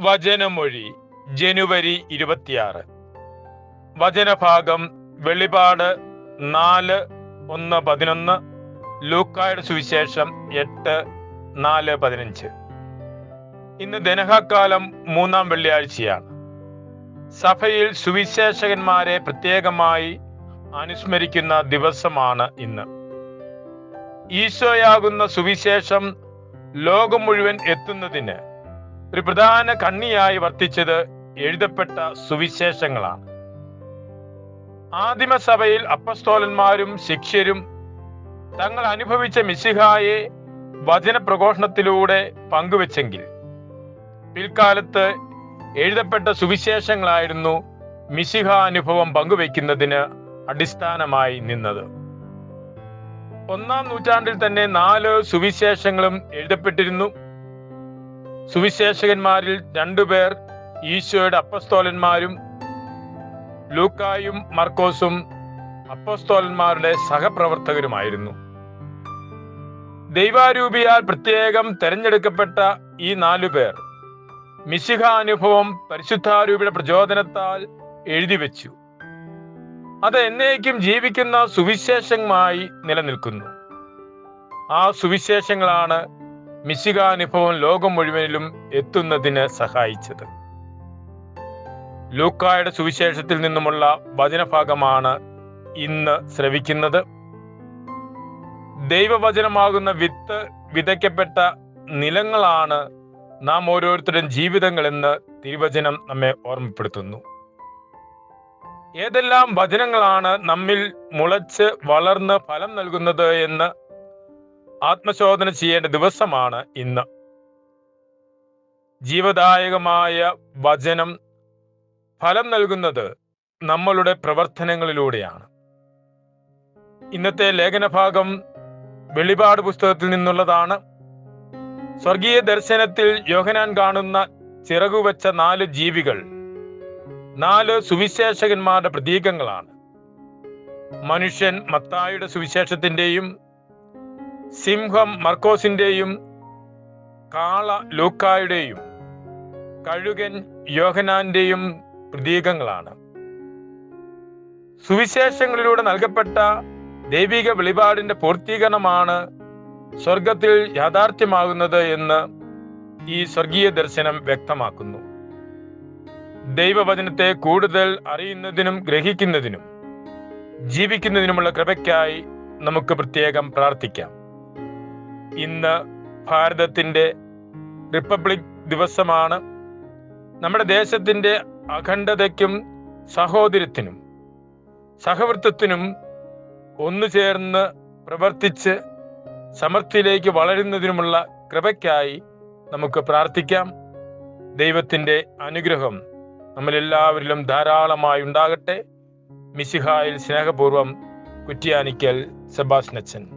വചനമൊഴി ജനുവരി ഇരുപത്തിയാറ്. വചനഭാഗം വെളിപാട് നാല് ഒന്ന് പതിനൊന്ന് ലൂക്കായുടെ സുവിശേഷം എട്ട് നാല് പതിനഞ്ച്. ഇന്ന് ദനഹക്കാലം മൂന്നാം വെള്ളിയാഴ്ചയാണ്. സഭയിൽ സുവിശേഷകന്മാരെ പ്രത്യേകമായി അനുസ്മരിക്കുന്ന ദിവസമാണ് ഇന്ന്. ഈശോയാകുന്ന സുവിശേഷം ലോകം മുഴുവൻ എത്തുന്നതിന് ഒരു പ്രധാന കണ്ണിയായി വർത്തിച്ചത് എഴുതപ്പെട്ട സുവിശേഷങ്ങളാണ്. ആദിമസഭയിൽ അപ്പസ്തോലന്മാരും ശിഷ്യരും തങ്ങൾ അനുഭവിച്ച മിശിഹായെ വചനപ്രഘോഷണത്തിലൂടെ പങ്കുവെച്ചെങ്കിൽ പിൽക്കാലത്ത് എഴുതപ്പെട്ട സുവിശേഷങ്ങളായിരുന്നു മിശിഹ അനുഭവം പങ്കുവെക്കുന്നതിന് അടിസ്ഥാനമായി നിന്നത്. ഒന്നാം നൂറ്റാണ്ടിൽ തന്നെ നാല് സുവിശേഷങ്ങളും എഴുതപ്പെട്ടിരുന്നു. സുവിശേഷകന്മാരിൽ രണ്ടുപേർ ഈശോയുടെ അപ്പസ്തോലന്മാരും ലൂക്കായും മർക്കോസും അപ്പസ്തോലന്മാരുടെ സഹപ്രവർത്തകരുമായിരുന്നു. ദൈവാരൂപിയാൽ പ്രത്യേകം തെരഞ്ഞെടുക്കപ്പെട്ട ഈ നാലു പേർ മിശിഹ അനുഭവം പരിശുദ്ധാരൂപിയുടെ പ്രചോദനത്താൽ എഴുതി വെച്ചു. അത് എന്നേക്കും ജീവിക്കുന്ന സുവിശേഷമായി നിലനിൽക്കുന്നു. ആ സുവിശേഷങ്ങളാണ് മിശികാനുഭവം ലോകം മുഴുവനിലും എത്തുന്നതിന് സഹായിച്ചത്. ലൂക്കായുടെ സുവിശേഷത്തിൽ നിന്നുമുള്ള വചനഭാഗമാണ് ഇന്ന് ശ്രവിക്കുന്നത്. ദൈവവചനമാകുന്ന വിത്ത് വിതയ്ക്കപ്പെട്ട നിലങ്ങളാണ് നാം ഓരോരുത്തരുടെയും ജീവിതങ്ങളെന്ന് തിരുവചനം നമ്മെ ഓർമ്മപ്പെടുത്തുന്നു. ഏതെല്ലാം വചനങ്ങളാണ് നമ്മിൽ മുളച്ച് വളർന്ന് ഫലം നൽകുന്നത് എന്ന് ആത്മശോധന ചെയ്യേണ്ട ദിവസമാണ് ഇന്ന്. ജീവദായകമായ വചനം ഫലം നൽകുന്നത് നമ്മളുടെ പ്രവർത്തനങ്ങളിലൂടെയാണ്. ഇന്നത്തെ ലേഖനഭാഗം വെളിപാട് പുസ്തകത്തിൽ നിന്നുള്ളതാണ്. സ്വർഗീയ ദർശനത്തിൽ യോഹനാൻ കാണുന്ന ചിറകുവച്ച നാല് ജീവികൾ നാല് സുവിശേഷകന്മാരുടെ പ്രതീകങ്ങളാണ്. മനുഷ്യൻ മത്തായുടെ സുവിശേഷത്തിന്റെയും സിംഹം മർക്കോസിന്റെയും കാള ലൂക്കായുടെയും കഴുകൻ യോഹനാന്റെയും പ്രതീകങ്ങളാണ്. സുവിശേഷങ്ങളിലൂടെ നൽകപ്പെട്ട ദൈവിക വെളിപാടിന്റെ പൂർത്തീകരണമാണ് സ്വർഗത്തിൽ യാഥാർത്ഥ്യമാകുന്നത് എന്ന് ഈ സ്വർഗീയ ദർശനം വ്യക്തമാക്കുന്നു. ദൈവവചനത്തെ കൂടുതൽ അറിയുന്നതിനും ഗ്രഹിക്കുന്നതിനും ജീവിക്കുന്നതിനുമുള്ള കൃപയ്ക്കായി നമുക്ക് പ്രത്യേകം പ്രാർത്ഥിക്കാം. ഇന്ന് ഭാരതത്തിന്റെ റിപ്പബ്ലിക് ദിവസമാണ്. നമ്മുടെ ദേശത്തിന്റെ അഖണ്ഡതയ്ക്കും സഹോദര്യത്തിനും സഹവൃത്തത്തിനും ഒന്നു ചേർന്ന് പ്രവർത്തിച്ച് സമൃദ്ധിയിലേക്ക് വളരുന്നതിനുമുള്ള കൃപയ്ക്കായി നമുക്ക് പ്രാർത്ഥിക്കാം. ദൈവത്തിന്റെ അനുഗ്രഹം നമ്മളെല്ലാവരിലും ധാരാളമായി ഉണ്ടാകട്ടെ. മിസിഹായിൽ സ്നേഹപൂർവം കുറ്റിയാനിക്കൽ സെബാസ്നച്ചൻ